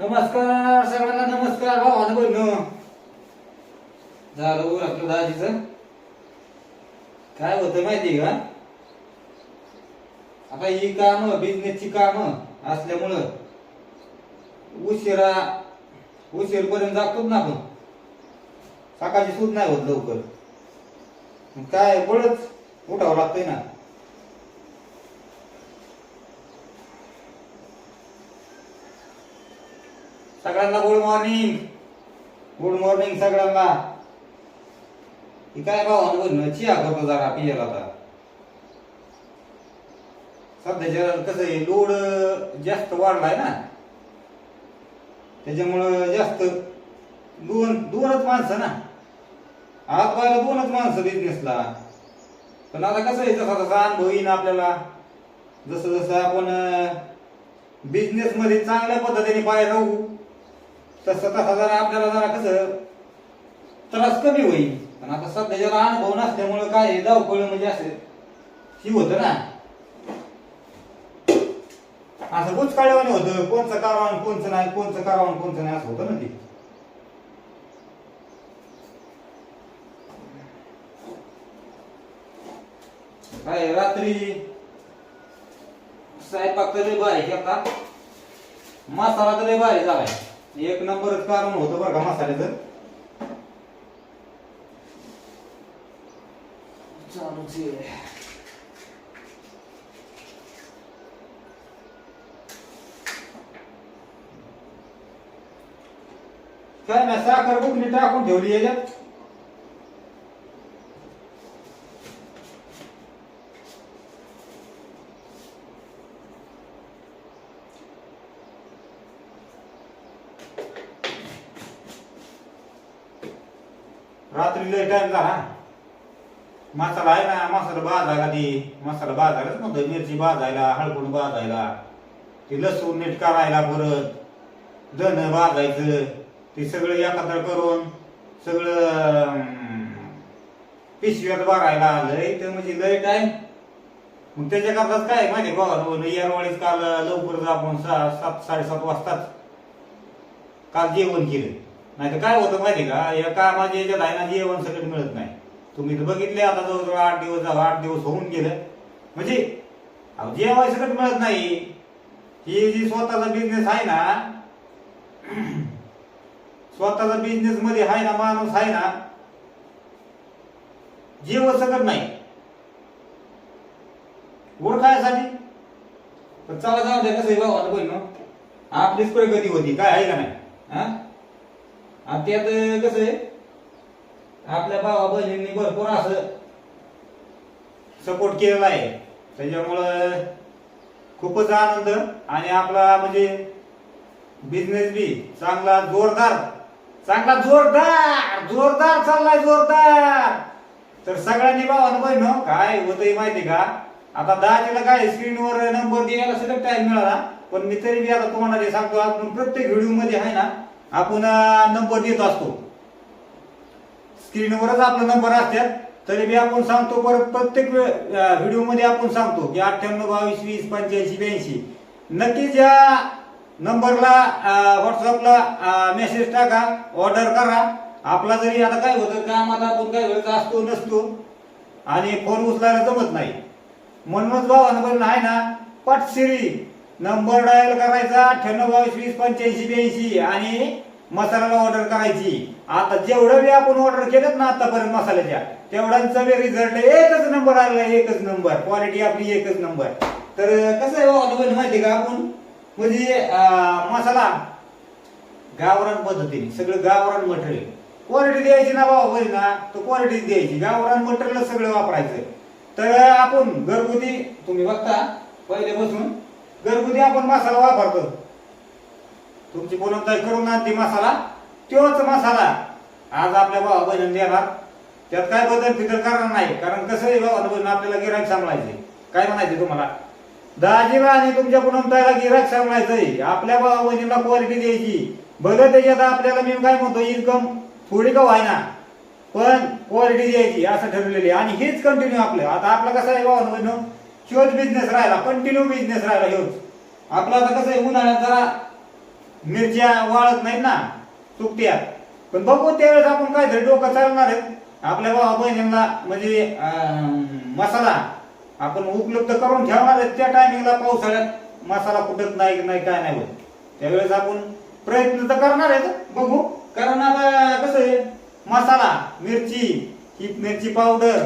नमस्कार सर्वांना नमस्कार. भावानं बहिण झालं वर आपलं दाजीच काय होतं माहिती का? आता ही काम बिझनेसची काम असल्यामुळं उशिरा उशीरपर्यंत जागतोच ना आपण. सकाळची सूट नाही होत लवकर. मग काय बळच उठावं लागतंय ना. सगळ्यांना गुड मॉर्निंग गुड मॉर्निंग सगळ्यांना. ही काय भाऊ बोल चिया करतो जरा पियाला आता. सध्याच्या कसं आहे लोड जास्त वाढलाय ना. त्याच्यामुळं जास्त दोन दोनच माणसं ना. आत पाहिलं दोनच माणसं बिझनेसला पण आता कसं आहे जसा तसा अनुभव येईन आपल्याला. जसं जसं आपण बिझनेसमध्ये चांगल्या पद्धतीने पाय राहू तर तसा जरा आपल्याला जरा कसं त्रास कमी होईल. पण आता सध्या जरा अनुभव नसल्यामुळं काय धावपळ म्हणजे असं ही होतं ना. असं बुचकाळ्यावाने होतं. कोणचं करावं कोणचं नाही कोणचं करावं कोणचं नाही असं होतं ना ते. काय रात्री स्वयंपाक तर लय भारी केला मसाला तर लय भारी झालाय. एक नंबरच कारण होतं बरं का मसाल्याचं चालूच आहे. काय ना साखर बुकली टाकून ठेवली याच्यात रात्री झाला. मसाला आहे ना मसाला भाजायला ती मसाला भाजायलाच म्हणतो मिरची भाजायला हळकुंड भाजायला ते लसूण नीट करायला परत धन भाजायचं ते सगळं एकत्र करून सगळं पिशव्यात भरायला लय तर म्हणजे लय काय मग त्याच्याकरताच काय माहिती बाबा यारवाडीच काल लवकर आपण सहा सात साडेसात वाजताच काल जेवण केलं. नाही तर काय होतं माहिती का? या कामाच्या याच्यात आहे ना जेवण सगळं मिळत नाही. तुम्ही तर बघितले आता जवळजवळ आठ दिवस झाला आठ दिवस होऊन गेलं. म्हणजे अहो, जेवाय सगळं मिळत नाही. ही जी स्वतःचा बिझनेस आहे ना स्वतःचा बिझनेस मध्ये आहे ना माणूस आहे ना जेवण सगळं नाही. ओळखायसाठी. तर चला जाऊ द्या कसं आहे बाबा आता बहिण आपलीच प्रगती होती काय आहे का नाही? हा? आणि त्यात कसं आहे? आपल्या भावा बहिणींनी भरपूर असं सपोर्ट केलेला आहे. त्याच्यामुळं खूपच आनंद आणि आपला म्हणजे बिझनेस बी चांगला जोरदार चांगला जोरदार जोरदार चाललाय जोरदार. तर सगळ्यांनी भावानं बहिण हो, काय होतंय माहिती का? आता दहाजीला काय स्क्रीनवर नंबर द्यायला सगळं टाइम मिळाला पण मी तरी बी आता तुम्हाला सांगतो आपण प्रत्येक व्हिडिओमध्ये आहे ना आपण नंबर देत असतो. स्क्रीनवरच आपला नंबर असतात. तरी बी आपण सांगतो परत प्रत्येक व्हिडिओमध्ये आपण सांगतो की अठ्ठ्याण्णव बावीस वीस पंच्याऐंशी ब्याऐंशी. नक्कीच या नंबरला व्हॉट्सअपला मेसेज टाका ऑर्डर करा. आपला जरी आता काय होतं कामाला आपण काय वेळेस असतो नसतो आणि फोन उचलायला जमत नाही. म्हणूनच भावानं नंबर आहे ना पटसिरी. नंबर डायल करायचा अठ्ठ्याण्णव बावीस वीस पंच्याऐंशी ब्याऐंशी आणि मसाल्याला ऑर्डर करायची. आता जेवढं बी आपण ऑर्डर केलं ना आतापर्यंत मसाल्याच्या तेवढ्यांचा बी रिझल्ट एकच नंबर आलेला आहे, एकच नंबर क्वालिटी आपली एकच नंबर तर कसं आहे हो, भावानं माहिती का आपण? म्हणजे मसाला गावरान पद्धतीने सगळं गावरान मटेरियल. क्वालिटी द्यायची ना बाबा बरी ना तर क्वालिटी द्यायची. गावरान मटेरियल सगळं वापरायचं. तर आपण घरगुती तुम्ही बघता पहिल्यापासून घरगुती आपण मसाला वापरतो. तुमची बनवताय करून आणते मसाला तोच मसाला. आज आपल्या भावा बहिणी देणार. त्यात काय बदल फिकर करणार नाही कारण कसं आहे भावा बहिणी आपल्याला गिराक सांभाळायचे. काय म्हणायचे तुम्हाला? दाजीला आणि तुमच्या बनवतायला गिराक सांभाळायचंय. आपल्या भावा बहिणीला क्वालिटी द्यायची. भलं त्याच्यात आपल्याला मी काय म्हणतो इन्कम थोडी का व्हायना. पण क्वालिटी द्यायची असं ठरलेली आहे. आणि हेच कंटिन्यू आपलं. आता आपलं कसं आहे भावा बहिणी? शोध बिझनेस राहिला कंटिन्यू बिझनेस राहिला ह्योच आपला आता कसं आहे उन्हाळ्यात जरा मिरच्या वाळत नाहीत ना सुकत्या. पण बघू त्यावेळेस आपण काहीतरी डोकं चालणार आहे. आपल्या भावा बहिणींना म्हणजे मसाला आपण उपलब्ध करून ठेवणार आहे. त्या टायमिंगला पावसाळ्यात मसाला कुठत नाही नाही काय नाही होत. त्यावेळेस आपण प्रयत्न तर करणार आहेत बघू. कारण आता कसं आहे मसाला मिरची ही मिरची पावडर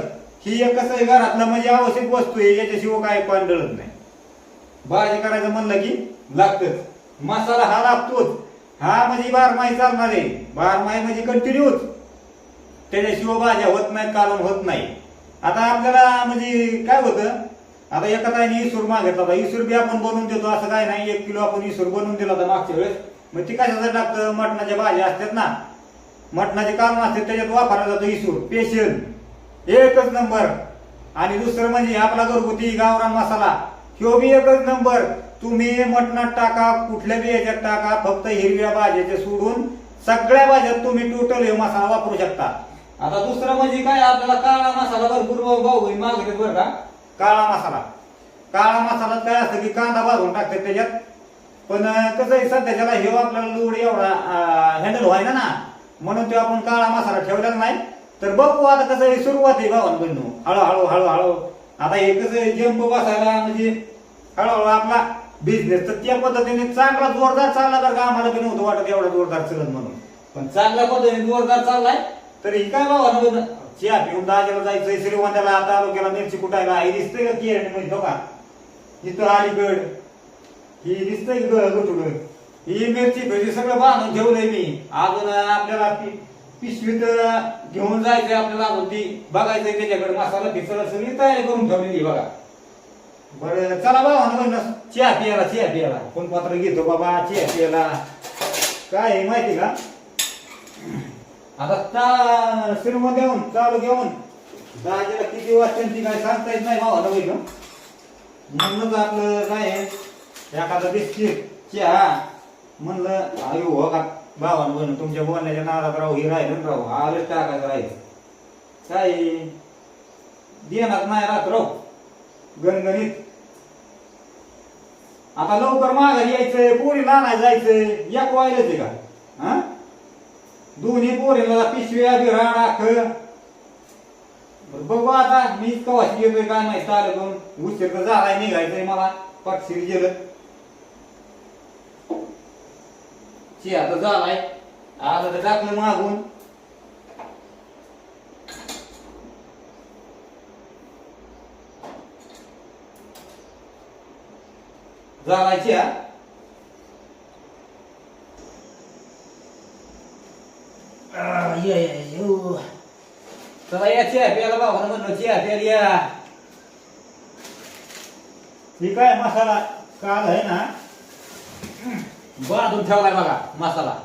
ही एकच आहे घरातलं म्हणजे आवश्यक वस्तू आहे याच्याशिवाय काय पांढरत नाही. भाजी करायचं म्हणलं की लागतच. मसाला हा लागतोच. हा म्हणजे बारमाही चालणार आहे. बारमाही म्हणजे कंटिन्यूच त्याच्याशिवाय भाज्या होत नाही कालवण होत नाही. आता आपल्याला म्हणजे काय होतं आता एका ताईने इसूर मागितला होता. इसूर बी आपण बनवून देतो असं काय नाही. एक किलो आपण इसूर बनवून दिला होता मागच्या वेळेस. मग ती कशाचं टाकतं मटणाच्या भाज्या असतात ना. मटणाचे कालवण असतात त्याच्यात वापरला जातो इसूर स्पेशल एकच नंबर. आणि दुसरं म्हणजे आपला घरगुती गावरान मसाला. ह्यो बी एकच नंबर. तुम्ही मटणात टाका कुठल्या बी याच्यात टाका फक्त हिरव्या भाज्याचे सोडून सगळ्या भाज्यात तुम्ही टोटल हे मसाला वापरू शकता. आता दुसरं म्हणजे काय आपल्याला काळा मसाला भरपूर भाऊ मागतात बरं का? काळा मसाला. काळा मसाला काय असतं की कांदा भाजून टाकतात त्याच्यात. पण कसं आहे सध्याच्याला हे आपल्याला लोड एवढा हँडल व्हायना ना म्हणून तो आपण काळा मसाला ठेवलेला नाही. तर बघू आता कसं आहे सुरुवात आहे भावान बहिणू. हळूहळू हळूहळू. आता हे कसं जंप बसायला म्हणजे हळूहळू आपला बिझनेस तर त्या पद्धतीने चांगला जोरदार चालला तर का आम्हाला बी नव्हतं वाटत एवढा जोरदार चलन म्हणून. पण चांगल्या पद्धतीने जोरदार चाललाय. तर ही काय भावानं बहिण चहा पिऊन दाजाला जायचंय आता तालुक्याला मिरची कुटायला. हे दिसतंय का की म्हणजे का? इथं अलीगड ही दिसतंय गटुड ही मिरची भेटी सगळं बांधून ठेवलंय मी. अजून आपल्याला पिशवीत तर घेऊन जायचंय आपल्याला अजून ती बघायचंय त्याच्याकडे. मसाला पिसला सगळी तयारी करून ठेवलेली बघा. बरं चला बाबा ना चहा पियाला चहा पियाला कोण पात्र घेतो बाबा चहा पियाला काय आहे माहिती का? आता ता श्रीमंत देऊन चालू घेऊन. दाजीला किती वाजता काय सांगता येत नाही भावाला बैल म्हणूनच आपलं काय एखादा बिस्किट चहा. म्हणलं आयु हो का भावान बहिण तुमच्या बोलण्याच्या नादात राहू हे राहिलं ना राहू. आलं टाकायचं राहील? काय? देणार नाही राहत राहू. गणगणित. आता लवकर माघारी यायचंय पोरीला आणायला जायचंय. एक वायलाच आहे का? हा? दोन्ही पोरीला पिशव्या बिराड आख. बघू आता मी कवाशी येतोय काय माहिती आलं पण उशीर तर झालाय निघायचंय मला. पक्षी गेलं. ची आता झालाय आलं तर टाकलं मागून झालायची हा आ, ये, ये, ये. चला या चहा प्यायला बाबा म्हणलं चहा प्यायला या ठीक आहे मसाला काल आहे ना बांधून ठेवलाय बघा मसाला.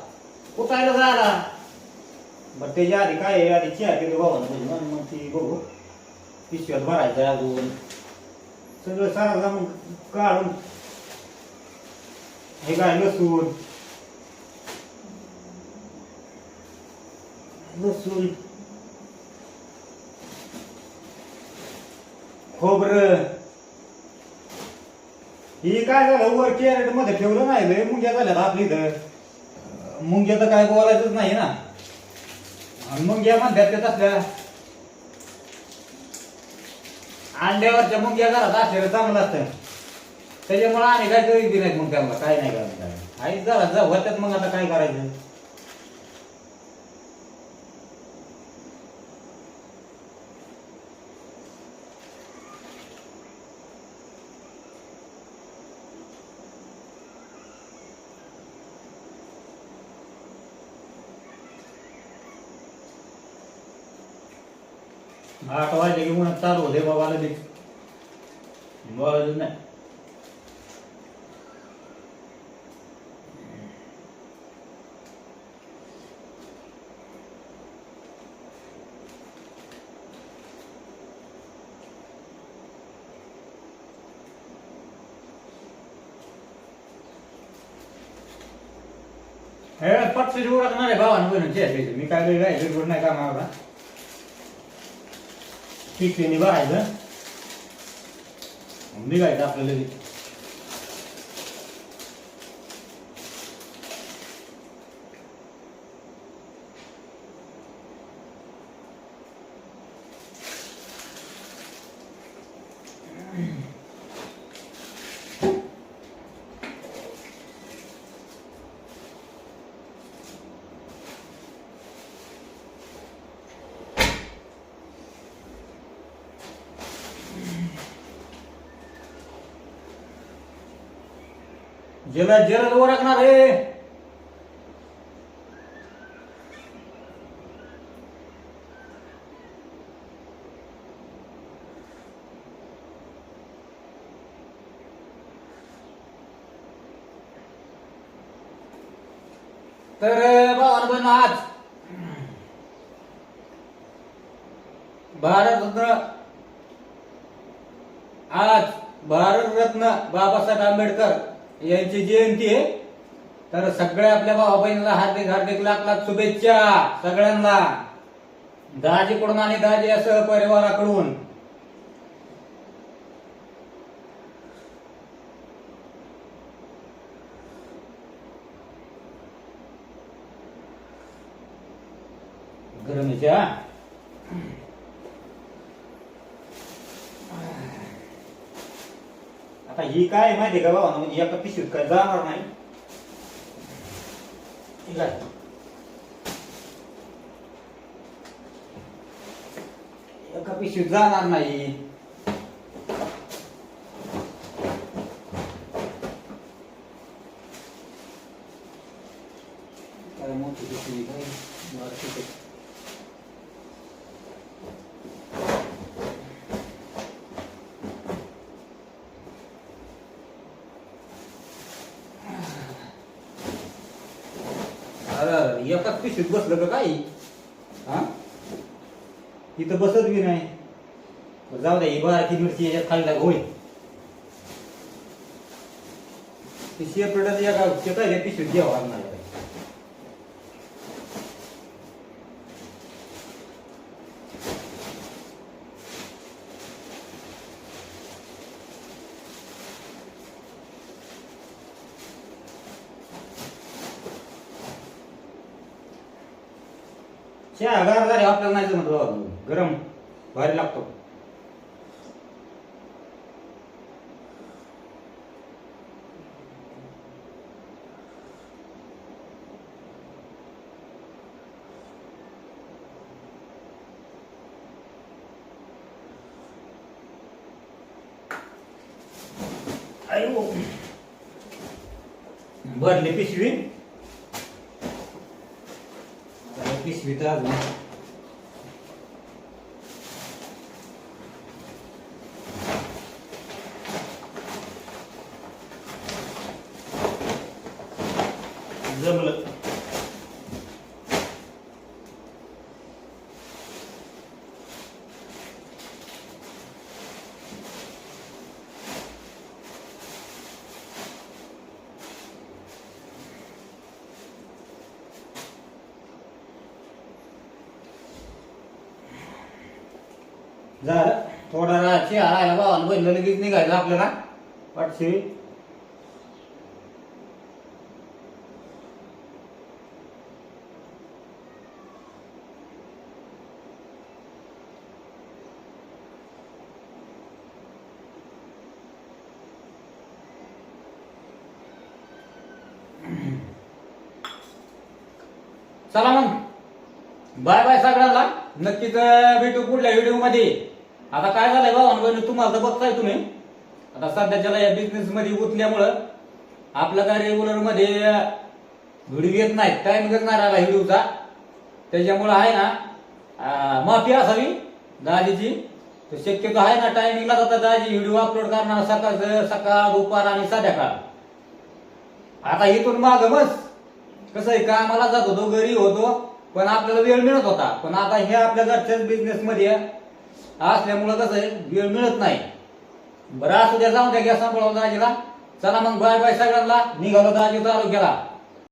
कुठायला झाला. बरं त्याच्या आधी काय आहे? आधी चहा पिलो बाबा मग मग ती बघू. पिशव्यात भरायचं आहे अजून. सगळं सारा जाऊन काढून. हे काय लसूण? लसूण. खोबरं. ही काय झालं? वर कॅरेटमध्ये ठेवलं नाही लय मुंग्या झाल्यात आपली इथं. मुंग्या तर काय बोलायचंच नाही ना. आणि मुंग्या म्हणतात त्यात तसल्या. अंड्यावरच्या मुंग्या घरात असलेलं चांगलं असतं. त्याच्यामुळे आणि काय करीत बी मग त्याला काय नाही करायचं काय आई जरा जाऊ त्यात मग आता काय करायचं? आठ वाजले की म्हणत चालू होते बाबाला लगेच. बोलायचं नाही. हे पक्षी उडकणार आहे भावानं बहिणीची मी काय लय काय गडबड नाही का मला टिकलीने बघायचं निघायचं आपल्याला Mm-hmm. जलद जलद ओळखणार रे। तर भावानं आज भारतरत्न। आज भारतरत्न बाबासाहेब आंबेडकर। यांची जयंती आहे. तर सगळ्या आपल्या भावा बहिणीला हार्दिक हार्दिक लाख लाख शुभेच्छा सगळ्यांना. दहाजीकडून आणि दहाजी या सहपरिवाराकडून. गरमीच्या आता ही काय माहिती आहे का बाबा म्हणजे एका पिशवीत काय जाणार नाही. ठीक आहे. एका पिशवीत जाणार नाही काय मोठी पिशवी काय बरं, ठीक आहे. अरे एकाच पिशवीत बसलं का काही? हा? इथं बसत बी नाही. जाऊ द्या ही बारकी मिरची याच्यात खाल्ला होय शेअर शेपटाचं एका पिशवीत घ्यावं लागणार. चहा गार झाले आपल्याला नाही जमत बाबा गरम. भारी लागतो. भरली पिशवी. आता हे पिशवी तर अजून जमलं झालं. थोडा राहायची हारायला भावाला बहिणीला लगेच निघायचं आपल्याला. पाठशे. चला मग. बाय बाय सगळ्यांना. नक्कीच भेटू पुढल्या व्हिडिओमध्ये. आता काय झालंय भावानं बहिणी तुम्हाला तर बघताय तुम्ही. आता सध्याच्याला या बिझनेस मध्ये गुंतल्यामुळं आपलं काय रेग्युलरमध्ये व्हिडिओ येत नाही टाइम नाही राहिला व्हिडिओचा त्याच्यामुळं आहे ना माफी असावी दाजीची. तर शक्यतो आहे ना टायमिंगला जाता दाजी व्हिडिओ अपलोड करणार सकाळ सकाळ दुपार आणि संध्याकाळ. आता इथून माग बस. कसं आहे कामाला जात होतो घरी होतो पण आपल्याला वेळ मिळत होता. पण आता हे आपल्या घरच्याच बिझनेस मध्ये असल्यामुळं कसं आहे वेळ मिळत नाही. बरं असू द्या जाऊन द्या गॅस सांभाळून दाजीला चला मग बाय बाय सगळ्यांना. निघालो दाजी आरोग्याला.